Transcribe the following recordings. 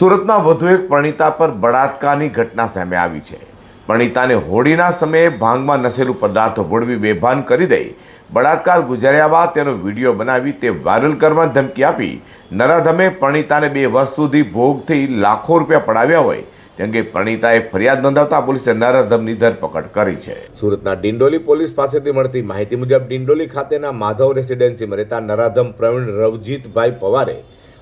સુરતમાં વધુ એક પ્રણીતા પર બળાત્કારની ઘટના સામે આવી છે. પ્રણીતાને હોળીના સમયે ભાંગમાં નશેલું પદાર્થો ભોળવી બેભાન કરી દઈ બળાત્કાર ગુજાર્યા બાદ તેનો વીડિયો બનાવી તે વાયરલ કરવા ધમકી આપી. નરાધમે પ્રણીતાને બે વર્ષ સુધી ભોગથી લાખો રૂપિયા પડાવ્યા હોય તે અંગે પ્રણીતાએ ફરિયાદ નોંધાવતા પોલીસે નરાધમની ધરપકડ કરી છે. સુરતના ડિંડોલી પોલીસ પાસેથી મળતી માહિતી મુજબ ડિંડોલી ખાતેના માધવ રેસિડેન્સીમાં રહેતા નરાધમ પ્રવીણ રવજીતભાઈ પવારે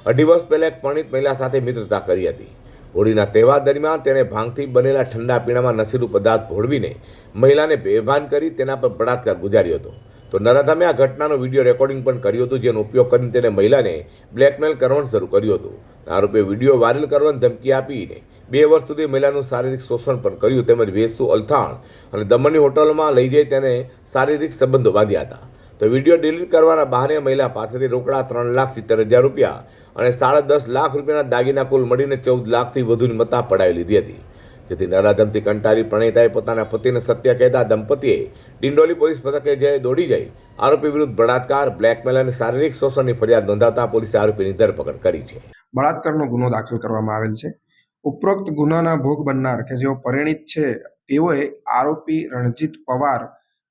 અઢી વર્ષ પહેલાં એક પરણિત મહિલા સાથે મિત્રતા કરી હતી. હોળીના તહેવાર દરમિયાન તેણે ભાંગથી બનેલા ઠંડા પીણામાં નશીલું પદાર્થ ભોળવીને મહિલાને બેભાન કરી તેના પર બળાત્કાર ગુજાર્યો હતો. તો નરાધમે આ ઘટનાનો વીડિયો રેકોર્ડિંગ પણ કર્યું હતું, જેનો ઉપયોગ કરીને તેણે મહિલાને બ્લેકમેલ કરવાનું શરૂ કર્યું હતું. આરોપીએ વીડિયો વાયરલ કરવાની ધમકી આપીને બે વર્ષ સુધી મહિલાનું શારીરિક શોષણ પણ કર્યું તેમજ વેસુ અલથાણ અને દમણની હોટલમાં લઈ જઈ તેને શારીરિક સંબંધો બાંધ્યા હતા. તો વીડિયો ડિલીટ કરવાના બહાને મહિલા પાસેથી રોકડા ત્રણ લાખ સિત્તેર હજાર રૂપિયા અને સાડા દસ લાખ રૂપિયાના દાગીના કુલ મળીને ચૌદ લાખથી વધુની મતા પડાવી લીધી હતી. જેથી નરાધમથી કંટાળી પ્રણીતાએ પોતાના પતિને સત્ય કહેતા દંપતીએ ડિંડોલી પોલીસ મથકે જઈ દોડી જઈ, આરોપી વિરુદ્ધ બળાત્કાર, બ્લેકમેલ અને શારીરિક શોષણની ફરિયાદ નોંધાતા પોલીસે આરોપીની ધરપકડ કરી છે. બળાત્કારનો ગુનો દાખલ કરવામાં આવેલ છે. ઉપરોક્ત ગુનાના ભોગ બનનાર કે જેઓ પરિણીત છે, તેઓએ આરોપી રણજીત પવાર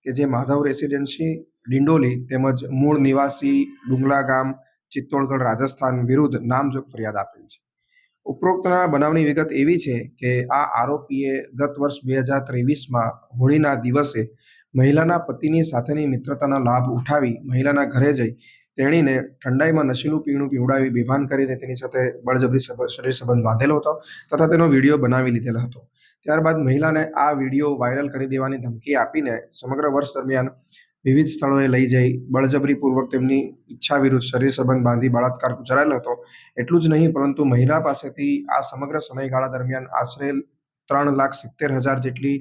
કે જે માધવ રેસિડેન્સી, ડિંડોલી તેમજ મૂળ નિવાસી ડુંગલા ગામ, ચિત્તોડગઢ, રાજસ્થાન વિરુદ્ધ નામજોગ ફરિયાદ આપેલ છે. ઉપરોક્તના બનાવની વિગત એવી છે કે આ આરોપીએ ગત વર્ષ બે હજાર ત્રેવીસમાં હોળીના દિવસે મહિલાના પતિની સાથેની મિત્રતાના લાભ ઉઠાવી મહિલાના ઘરે જઈ તેણીને ઠંડાઈમાં નશીલું પીણું પીવડાવી બેભાન કરીને તેની સાથે બળજબરી શરીર સંબંધ બાંધેલો હતો તથા તેનો વીડિયો બનાવી લીધેલો હતો. ત્યારબાદ મહિલાને આ વીડિયો વાયરલ કરી દેવાની ધમકી આપીને સમગ્ર વર્ષ દરમિયાન વિવિધ સ્થળોએ લઈ જઈ બળજબરીપૂર્વક તેમની ઈચ્છા વિરુદ્ધ શરીર સંબંધ બાંધી બળાત્કાર ગુજારેલો હતો. એટલું જ નહીં, પરંતુ મહિલા પાસેથી આ સમગ્ર સમયગાળા દરમિયાન આશરે ત્રણ લાખ સિત્તેર હજાર જેટલી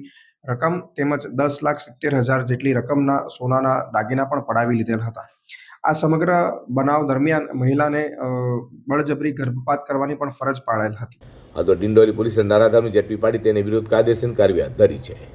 રકમ તેમજ દસ લાખ સિત્તેર હજાર જેટલી રકમના સોનાના દાગીના પણ પડાવી લીધેલ હતા. આ સમગ્ર બનાવ દરમિયાન મહિલાને બળજબરી ગર્ભપાત કરવાની પણ ફરજ પાડેલ હતી. તો ડિંડોલી પોલીસે નરાધમની ઝડપી પાડી તેની વિરુદ્ધ કાયદેસર કાર્યવાહી ધરી છે.